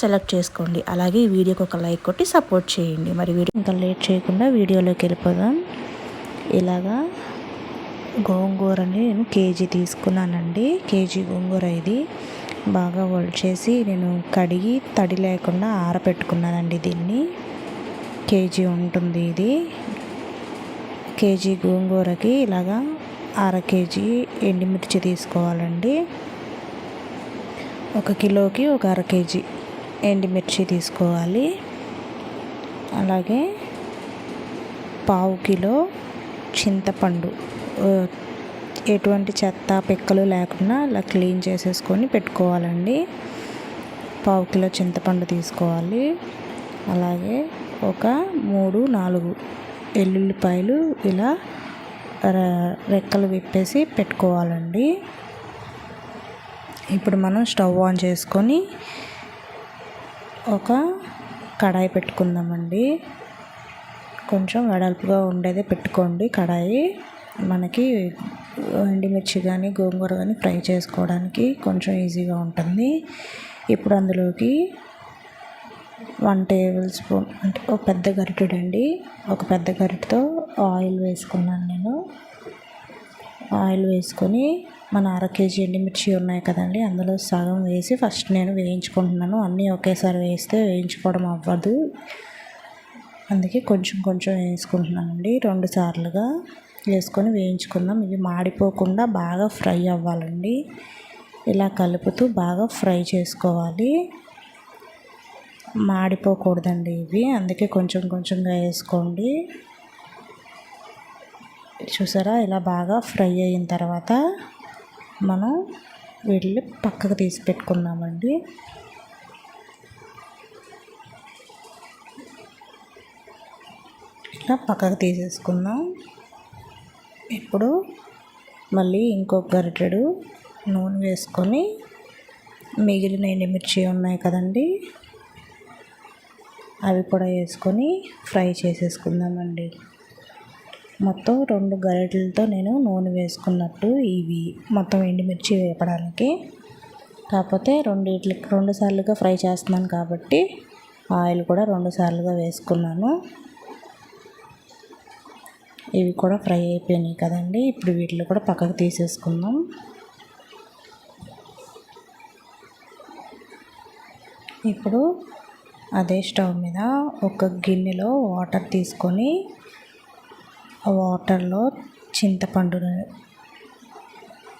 Select చేసుకోండి. అలాగే ఈ వీడియోకి ఒక లైక్ కొట్టి సపోర్ట్ చేయండి. మరి వీడియో ఇంకా లేట్ చేయకుండా వీడియోలోకి వెళ్ళిపోదాం. ఇలాగా గోంగూరని నేను కేజీ తీసుకున్నానండి. కేజీ గోంగూర ఇది. బాగా చేసి నేను కడిగి తడి లేకుండా ఆరపెట్టుకున్నానండి దీన్ని. కేజీ ఉంటుంది ఇది. కేజీ గోంగూరకి ఇలాగా అర కేజీ ఎండుమిర్చి తీసుకోవాలండి. ఒక కిలోకి ఒక అర కేజీ. ఎండుమిర్చి తీసుకోవాలి. అలాగే పావు కిలో చింతపండు. ఎటువంటి చెత్త పిక్కలు లేకుండా అలా క్లీన్ చేసేసుకొని పెట్టుకోవాలండి. పావు కిలో చింతపండు తీసుకోవాలి. అలాగే ఒక మూడు నాలుగు ఎల్లుల్లిపాయలు ఇలా రెక్కలు విప్పేసి పెట్టుకోవాలండి. ఇప్పుడు మనం స్టవ్ ఆన్ చేసుకొని ఒక కడాయి పెట్టుకుందామండి. కొంచెం వెడల్పుగా ఉండేదే పెట్టుకోండి. కడాయి మనకి ఎండిమిర్చి కానీ గోంగూర కానీ ఫ్రై చేసుకోవడానికి కొంచెం ఈజీగా ఉంటుంది. ఇప్పుడు అందులోకి వన్ టేబుల్ స్పూన్ అంటే ఒక పెద్ద గరిటెడండి. ఒక పెద్ద గరిటెతో ఆయిల్ వేసుకున్నాను నేను. ఆయిల్ వేసుకొని మన అర కేజీ ఎండుమిర్చి ఉన్నాయి కదండి అందులో సగం వేసి ఫస్ట్ నేను వేయించుకుంటున్నాను. అన్నీ ఒకేసారి వేస్తే వేయించుకోవడం అవ్వదు. అందుకే కొంచెం కొంచెం వేసుకుంటున్నానండి. రెండు సార్లుగా వేసుకొని వేయించుకుందాం. ఇవి మాడిపోకుండా బాగా ఫ్రై అవ్వాలండి. ఇలా కలుపుతూ బాగా ఫ్రై చేసుకోవాలి. మాడిపోకూడదండి ఇవి. అందుకే కొంచెం కొంచెంగా వేసుకోండి. చూసారా? ఇలా బాగా ఫ్రై అయిన తర్వాత మనం వెళ్ళి పక్కకు తీసి పెట్టుకుందామండి. ఇలా పక్కకు తీసేసుకుందాం. ఇప్పుడు మళ్ళీ ఇంకొక గరిటెడు నూనె వేసుకొని మిగిలిన ఎండుమిర్చి ఉన్నాయి కదండి అవి కూడా వేసుకొని ఫ్రై చేసేసుకుందామండి. మొత్తం రెండు గరిటెలతో నేను నూనె వేసుకున్నట్టు ఇవి మొత్తం ఎండుమిర్చి వేపడానికి. కాకపోతే రెండిట్లకి రెండు సార్లుగా ఫ్రై చేస్తున్నాను కాబట్టి ఆయిల్ కూడా రెండు సార్లుగా వేసుకున్నాను. ఇవి కూడా ఫ్రై అయిపోయినాయి కదండి. ఇప్పుడు వీటిని కూడా పక్కకు తీసేసుకుందాం. ఇప్పుడు అదే స్టవ్ మీద ఒక గిన్నెలో వాటర్ తీసుకొని వాటర్లో చింతపండును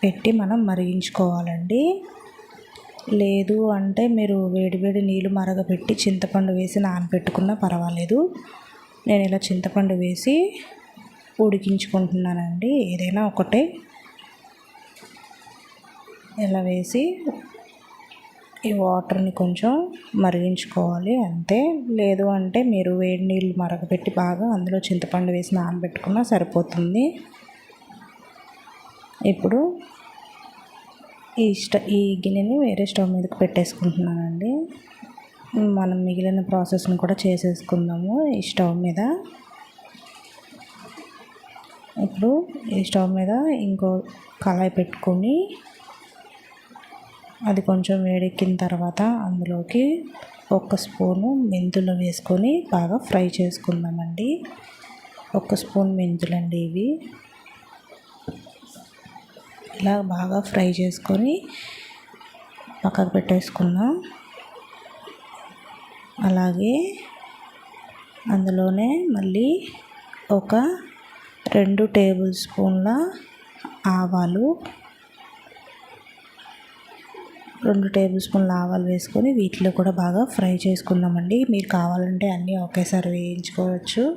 పెట్టి మనం మరిగించుకోవాలండి. లేదు అంటే మీరు వేడివేడి నీళ్ళు మరగపెట్టి చింతపండు వేసి నానబెట్టుకున్నా పర్వాలేదు. నేను ఇలా చింతపండు వేసి ఉడికించుకుంటున్నానండి. ఏదైనా ఒకటే. ఇలా వేసి ఈ వాటర్ని కొంచెం మరిగించుకోవాలి అంతే. లేదు అంటే మీరు వేడి నీళ్ళు మరగపెట్టి బాగా అందులో చింతపండు వేసి నానబెట్టుకున్నా సరిపోతుంది. ఇప్పుడు ఈ స్టవ్ ఈ గిన్నెని వేరే స్టవ్ మీదకి పెట్టేసుకుంటున్నానండి. మనం మిగిలిన ప్రాసెస్ని కూడా చేసేసుకుందాము ఈ స్టవ్ మీద. ఇప్పుడు ఈ స్టవ్ మీద ఇంకో కళాయి పెట్టుకొని అది కొంచెం వేడెక్కిన తర్వాత అందులోకి ఒక స్పూను మెంతులు వేసుకొని బాగా ఫ్రై చేసుకుందామండి. ఒక స్పూన్ మెంతులండి ఇవి. ఇలా బాగా ఫ్రై చేసుకొని పక్కకు పెట్టేసుకున్నాం అలాగే అందులోనే మళ్ళీ ఒక రెండు టేబుల్ స్పూన్ల ఆవాలు రెండు టేబుల్ స్పూన్ల ఆవాలు వేసుకొని వీటిలో కూడా బాగా ఫ్రై చేసుకున్నామండి మీరు కావాలంటే అన్నీ ఒకేసారి వేయించుకోవచ్చు.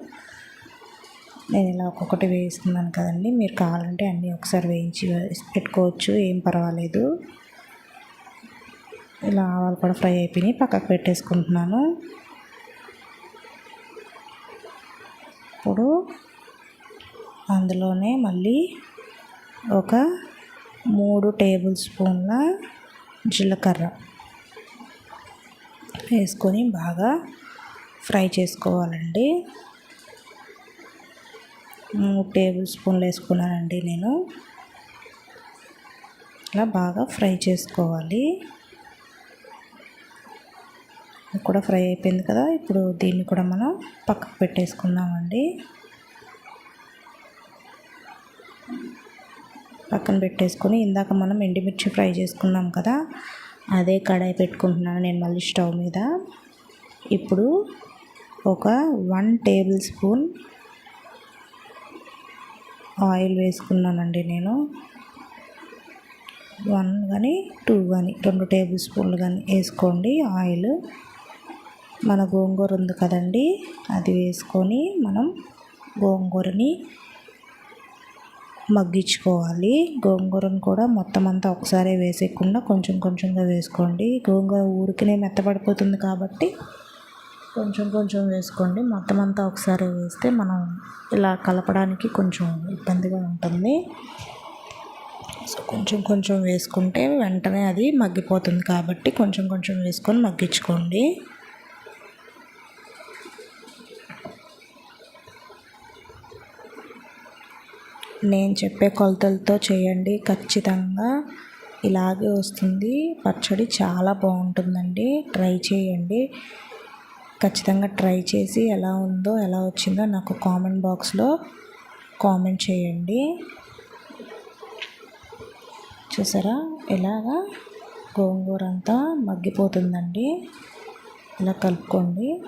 నేను ఇలా ఒక్కొక్కటి వేస్తున్నాను కదండి. మీరు కావాలంటే అన్నీ ఒకసారి వేయించి పెట్టుకోవచ్చు. ఏం పర్వాలేదు. ఇలా ఆవాలు కూడా ఫ్రై అయిపోయినాయి. పక్కకు పెట్టేసుకుంటున్నాను. ఇప్పుడు అందులోనే మళ్ళీ ఒక మూడు టేబుల్ స్పూన్ల జీలకర్ర వేసుకొని బాగా ఫ్రై చేసుకోవాలండి. మూడు టేబుల్ స్పూన్లు వేసుకున్నానండి నేను. ఇలా బాగా ఫ్రై చేసుకోవాలి. కూడా ఫ్రై అయిపోయింది కదా ఇప్పుడు దీన్ని కూడా మనం పక్కకు పెట్టేసుకుందామండి. పక్కన పెట్టేసుకొని ఇందాక మనం ఎండుమిర్చి ఫ్రై చేసుకున్నాం కదా అదే కడాయి పెట్టుకుంటున్నాను నేను మళ్ళీ స్టవ్ మీద. ఇప్పుడు ఒక వన్ టేబుల్ స్పూన్ ఆయిల్ వేసుకున్నానండి నేను. వన్ కానీ టూ కానీ రెండు టేబుల్ స్పూన్లు కానీ వేసుకోండి ఆయిల్. మన గోంగూర ఉంది కదండి అది వేసుకొని మనం గోంగూరని మగ్గించుకోవాలి. గోంగూరను కూడా మొత్తం అంతా ఒకసారి వేసేయకుండా కొంచెం కొంచెంగా వేసుకోండి. గోంగూర ఊరికినే మెత్తపడిపోతుంది కాబట్టి కొంచెం కొంచెం వేసుకోండి. మొత్తం అంతా ఒకసారి వేస్తే మనం ఇలా కలపడానికి కొంచెం ఇబ్బందిగా ఉంటుంది. సో కొంచెం కొంచెం వేసుకుంటే వెంటనే అది మగ్గిపోతుంది కాబట్టి కొంచెం కొంచెం వేసుకొని మగ్గించుకోండి. నేను చెప్పే కొలతలతో చేయండి. ఖచ్చితంగా ఇలాగే వస్తుంది. పచ్చడి చాలా బాగుంటుందండి. ట్రై చేయండి. ఖచ్చితంగా ట్రై చేసి ఎలా ఉందో ఎలా వచ్చిందో నాకు కామెంట్ బాక్స్లో కామెంట్ చేయండి. చూసారా? ఇలాగా గోంగూర అంతా మగ్గిపోతుందండి. ఇలా కలుపుకోండి.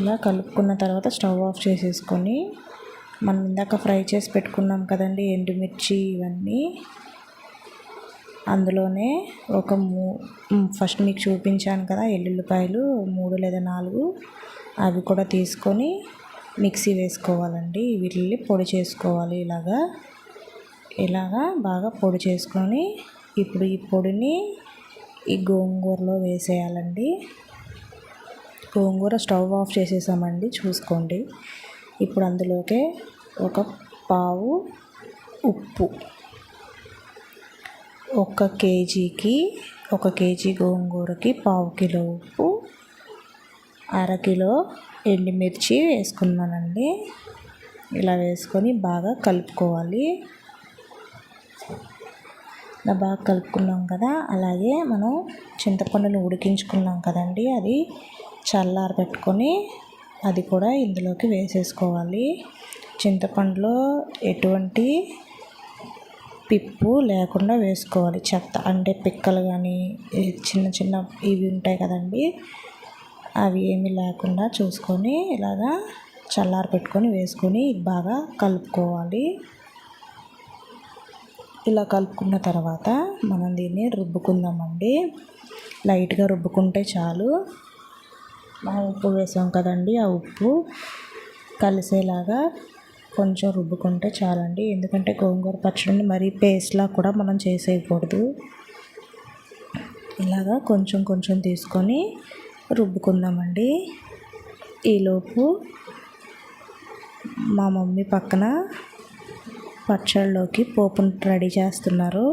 ఇలా కలుపుకున్న తర్వాత స్టవ్ ఆఫ్ చేసేసుకొని మనం ఇందాక ఫ్రై చేసి పెట్టుకున్నాం కదండి ఎండుమిర్చి ఇవన్నీ. అందులోనే ఒక మూ ఫస్ట్ మీకు చూపించాను కదా ఎల్లుల్లిపాయలు మూడు లేదా నాలుగు. అవి కూడా తీసుకొని మిక్సీ వేసుకోవాలండి. వీటిని పొడి చేసుకోవాలి ఇలాగా. ఇలాగా బాగా పొడి చేసుకొని ఇప్పుడు ఈ పొడిని ఈ గోంగూరలో వేసేయాలండి. గోంగూర స్టవ్ ఆఫ్ చేసేసామండి చూసుకోండి. ఇప్పుడు అందులోకే ఒక పావు ఉప్పు. ఒక కేజీకి ఒక కేజీ గోంగూరకి పావు కిలో ఉప్పు అరకిలో ఎండుమిర్చి వేసుకున్నానండి. ఇలా వేసుకొని బాగా కలుపుకోవాలి. ఇలా బాగా కలుపుకున్నాం కదా అలాగే మనం చింతపండుని ఉడికించుకున్నాం కదండి అది చల్లారబెట్టుకొని అది కూడా ఇందులోకి వేసేసుకోవాలి. చింతపండులో ఎటువంటి పిప్పు లేకుండా వేసుకోవాలి. చెత్త అంటే పిక్కలు కానీ చిన్న చిన్న ఇవి ఉంటాయి కదండి అవి ఏమీ లేకుండా చూసుకొని ఇలాగా చల్లారి పెట్టుకొని వేసుకొని బాగా కలుపుకోవాలి. ఇలా కలుపుకున్న తర్వాత మనం దీన్ని రుబ్బుకుందామండి. లైట్గా రుబ్బుకుంటే చాలు. మనం ఉప్పు వేసాం కదండి ఆ ఉప్పు కలిసేలాగా కొంచెం రుబ్బుకుంటే చాలండి. ఎందుకంటే గోంగూర పచ్చడిని మరీ పేస్ట్లా కూడా మనం చేసేయకూడదు. ఇలాగా కొంచెం కొంచెం తీసుకొని రుబ్బుకుందామండి. ఈలోపు మా మమ్మీ పక్కన పచ్చళ్ళలోకి పోపును రెడీ చేస్తున్నారు.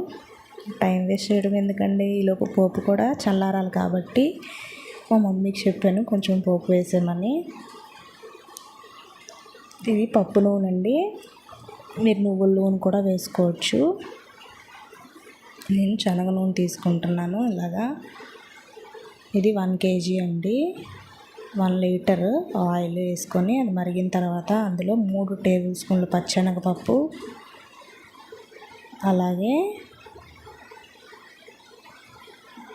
టైం వేస్ట్ చేయడం ఎందుకండి? ఈలోపు పోపు కూడా చల్లారాలి కాబట్టి మా మమ్మీకి చెప్పాను కొంచెం పోపు వేసామని ఇది పప్పు నూనె అండి మీరు నువ్వుల నూనె కూడా వేసుకోవచ్చు. నేను శనగ నూనె తీసుకుంటున్నాను ఇలాగా. ఇది వన్ కేజీ అండి. వన్ లీటర్ ఆయిల్ వేసుకొని అది మరిగిన తర్వాత అందులో మూడు టేబుల్ స్పూన్లు పచ్చనగపప్పు అలాగే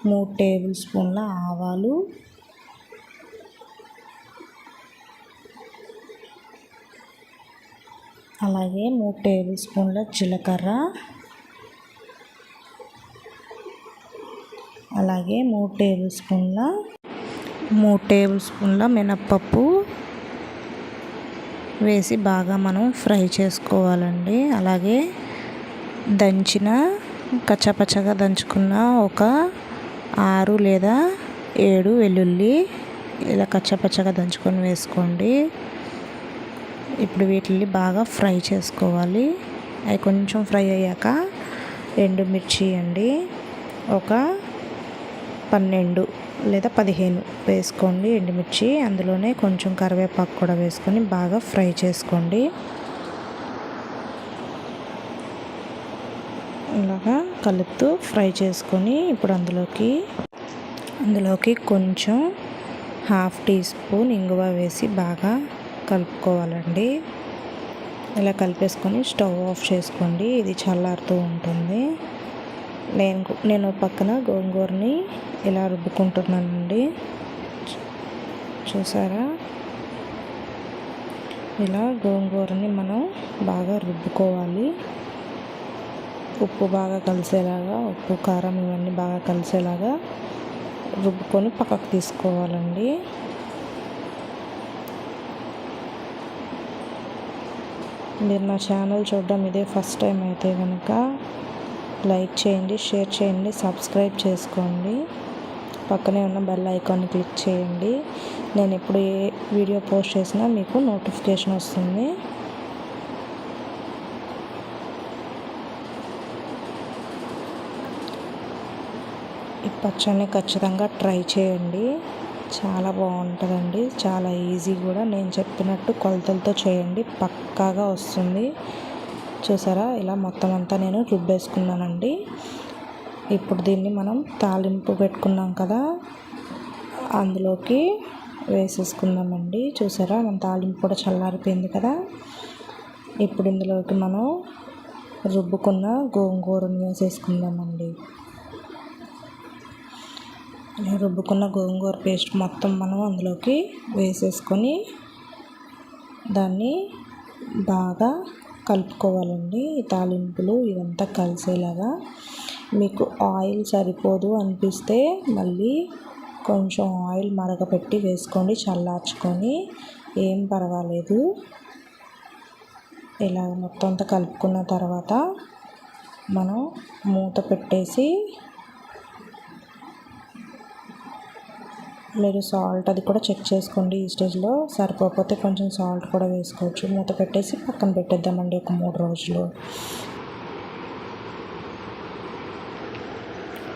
మూడు టేబుల్ స్పూన్ల ఆవాలు అలాగే మూడు టేబుల్ స్పూన్ల జీలకర్ర. అలాగే మూడు టేబుల్ స్పూన్ల మూడు టేబుల్ స్పూన్ల మినప్పప్పు వేసి బాగా మనం ఫ్రై చేసుకోవాలండి. అలాగే దంచిన కచ్చపచ్చగా దంచుకున్న ఒక ఆరు లేదా ఏడు వెల్లుల్లి ఇలా కచ్చపచ్చగా దంచుకొని వేసుకోండి. ఇప్పుడు వీటిని బాగా ఫ్రై చేసుకోవాలి. అవి కొంచెం ఫ్రై అయ్యాక ఎండుమిర్చి అండి ఒక పన్నెండు లేదా పదిహేను వేసుకోండి ఎండుమిర్చి అందులోనే కొంచెం కరివేపాకు కూడా వేసుకొని బాగా ఫ్రై చేసుకోండి. ఇలాగా కలుపుతూ ఫ్రై చేసుకొని ఇప్పుడు అందులోకి అందులోకి కొంచెం హాఫ్ టీ స్పూన్ ఇంగువ వేసి బాగా కలుపుకోవాలండి. ఇలా కలిపేసుకొని స్టవ్ ఆఫ్ చేసుకోండి. ఇది చల్లారుతూ ఉంటుంది. నేను నేను పక్కన గోంగూరని ఇలా రుబ్బుకుంటున్నానండి. చూసారా? ఇలా గోంగూరని మనం బాగా రుబ్బుకోవాలి. ఉప్పు బాగా కలిసేలాగా ఉప్పు కారం ఇవన్నీ బాగా కలిసేలాగా రుబ్బుకొని పక్కకు తీసుకోవాలండి. మీరు నా ఛానల్ చూడడం ఇదే ఫస్ట్ టైం అయితే కనుక లైక్ చేయండి షేర్ చేయండి సబ్స్క్రైబ్ చేసుకోండి. పక్కనే ఉన్న బెల్ ఐకాన్ని క్లిక్ చేయండి. నేను ఎప్పుడు ఏ వీడియో పోస్ట్ చేసినా మీకు నోటిఫికేషన్ వస్తుంది. ఈ పచ్చడిని ఖచ్చితంగా ట్రై చేయండి. చాలా బాగుంటుందండి. చాలా ఈజీ కూడా. నేను చెప్పినట్టు కొలతలతో చేయండి. పక్కాగా వస్తుంది. చూసారా? ఇలా మొత్తం అంతా నేను రుబ్బేసుకున్నానండి. ఇప్పుడు దీన్ని మనం తాలింపు పెట్టుకున్నాం కదా? అందులోకి వేసేసుకుందామండి. చూసారా? మన తాలింపు కూడా చల్లారిపోయింది కదా? ఇప్పుడు ఇందులోకి మనం రుబ్బుకున్న గోంగూరను వేసేసుకుందామండి. రుబ్బుకున్న గోంగూర పేస్ట్ మొత్తం మనం అందులోకి వేసేసుకొని దాన్ని బాగా కలుపుకోవాలండి. తాలింపులు ఇదంతా కలిసేలాగా మీకు ఆయిల్ సరిపోదు అనిపిస్తే మళ్ళీ కొంచెం ఆయిల్ మరగపెట్టి వేసుకోండి చల్లార్చుకొని. ఏం పర్వాలేదు. ఇలా మొత్తం అంతా కలుపుకున్న తర్వాత మనం మూత పెట్టేసి మీరు సాల్ట్ అది కూడా చెక్ చేసుకోండి ఈ స్టేజ్లో. సరిపోకపోతే కొంచెం సాల్ట్ కూడా వేసుకోవచ్చు. మూత పెట్టేసి పక్కన పెట్టేద్దామండి ఒక మూడు రోజులు.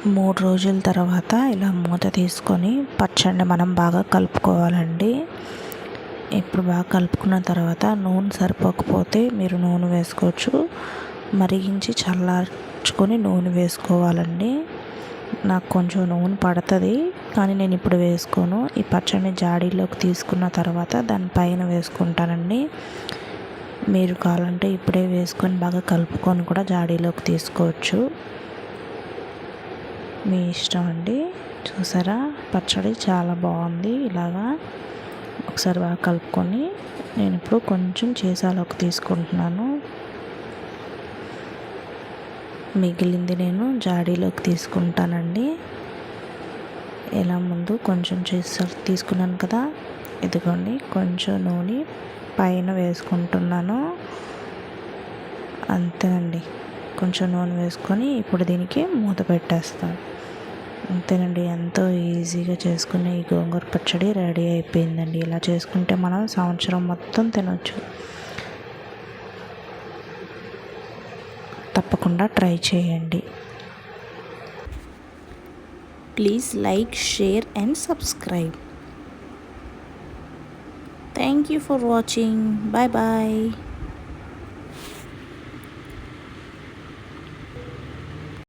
మూడు రోజుల తర్వాత ఇలా మూత తీసుకొని పచ్చడిని మనం బాగా కలుపుకోవాలండి. ఇప్పుడు బాగా కలుపుకున్న తర్వాత నూనె సరిపోకపోతే మీరు నూనె వేసుకోవచ్చు. మరిగించి చల్లార్చుకొని నూనె వేసుకోవాలండి. నాకు కొంచెం నూనె పడుతుంది కానీ నేను ఇప్పుడు వేసుకోను. ఈ పచ్చడిని జాడీలోకి తీసుకున్న తర్వాత దానిపైన వేసుకుంటానండి. మీరు కావాలంటే ఇప్పుడే వేసుకొని బాగా కలుపుకొని కూడా జాడీలోకి తీసుకోవచ్చు. మీ ఇష్టం అండి. చూసారా? పచ్చడి చాలా బాగుంది ఇలాగా. ఒకసారి బాగా కలుపుకొని నేను ఇప్పుడు కొంచెం చేసాలోకి తీసుకుంటున్నాను. మిగిలింది నేను జాడీలోకి తీసుకుంటానండి. ఎలా ముందు కొంచెం చేసి తీసుకున్నాను కదా. ఇదిగోండి కొంచెం నూనె పైన వేసుకుంటున్నాను. అంతేనండి. కొంచెం నూనె వేసుకొని ఇప్పుడు దీనికి మూత పెట్టేస్తాను. అంతేనండి ఎంతో ఈజీగా చేసుకునే ఈ గోంగూర పచ్చడి రెడీ అయిపోయిందండి. ఇలా చేసుకుంటే మనం సంవత్సరం మొత్తం తినొచ్చు. తప్పకుండా ట్రై చేయండి. Please like share and subscribe. Thank you for watching. Bye bye.